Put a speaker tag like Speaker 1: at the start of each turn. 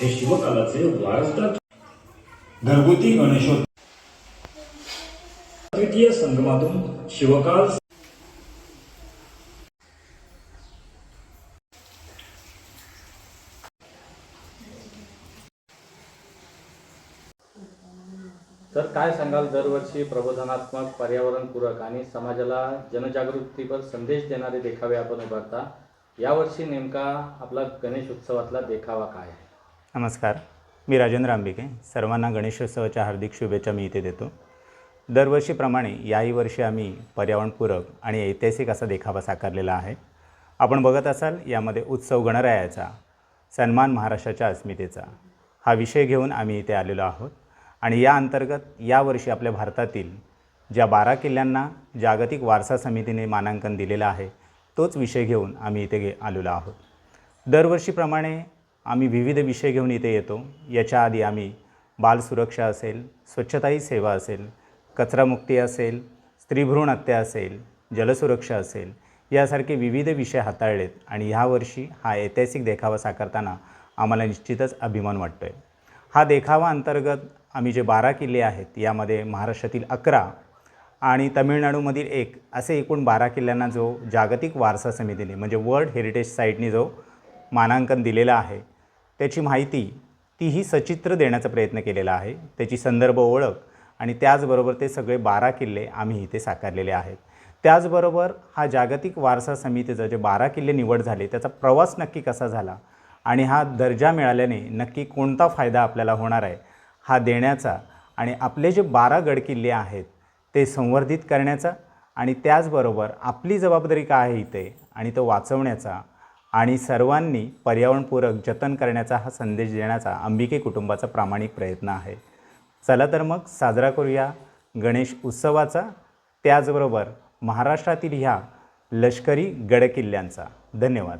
Speaker 1: हे शिवकालाचे वारसदार
Speaker 2: घरगुती गणेशोत्सव.
Speaker 1: तृतीय संगमातून शिवकाल.
Speaker 3: तर काय सांगाल? दरवर्षी प्रबोधनात्मक पर्यावरणपूरक आणि समाजाला जनजागृतीपर संदेश देणारे देखावे आपण उभारता. यावर्षी नेमका आपला गणेश उत्सवातला देखावा काय आहे?
Speaker 4: नमस्कार. मी राजेंद्र आंबिके. सर्वांना गणेशोत्सवाच्या हार्दिक शुभेच्छा मी इथे देतो. दरवर्षीप्रमाणे याही वर्षी आम्ही पर्यावरणपूरक आणि ऐतिहासिक असा देखावा साकारलेला आहे. आपण बघत असाल यामध्ये उत्सव गणरायाचा सन्मान महाराष्ट्राच्या अस्मितेचा हा विषय घेऊन आम्ही इथे आलेलो आहोत. आणि या अंतर्गत यावर्षी आपल्या भारतातील ज्या बारा किल्ल्यांना जागतिक वारसा समितीने मानांकन दिलेलं आहे तोच विषय घेऊन आम्ही इथे गे आलेलो आहोत. दरवर्षीप्रमाणे आम्ही विविध विषय घेऊन इथे येतो. याच्या आधी आम्ही बालसुरक्षा असेल स्वच्छता ही सेवा असेल कचरामुक्ती असेल स्त्रीभ्रूण हत्या असेल जलसुरक्षा असेल यासारखे विविध विषय हाताळलेत आणि ह्यावर्षी हा ऐतिहासिक देखावा साकारताना आम्हाला निश्चितच अभिमान वाटतो आहे हा देखावा अंतर्गत आम्ही जे बारा किल्ले आहेत यामध्ये महाराष्ट्रातील अकरा आणि तमिळनाडूमधील एक असे एकूण बारा किल्ल्यांना जो जागतिक वारसा समितीने म्हणजे वर्ल्ड हेरिटेज साईटने जो मानांकन दिलेला आहे त्याची माहिती तीही सचित्र देण्याचा प्रयत्न केलेला आहे त्याची संदर्भ ओळख आणि त्याचबरोबर ते सगळे बारा किल्ले आम्ही इथे साकारलेले आहेत. त्याचबरोबर हा जागतिक वारसा समितीचा जे बारा किल्ले निवड झाले त्याचा प्रवास नक्की कसा झाला आणि हा दर्जा मिळाल्याने नक्की कोणता फायदा आपल्याला होणार आहे हा देण्याचा आणि आपले जे बारा गडकिल्ले आहेत ते संवर्धित करण्याचा आणि त्याचबरोबर आपली जबाबदारी काय आहे इथे आणि तो वाचवण्याचा आणि सर्वांनी पर्यावरणपूरक जतन करण्याचा हा संदेश देण्याचा अंबिके कुटुंबाचा प्रामाणिक प्रयत्न आहे. चला तर मग साजरा करूया गणेश उत्सवाचा. त्याचबरोबर महाराष्ट्रातील ह्या लष्करी गडकिल्ल्यांचा धन्यवाद.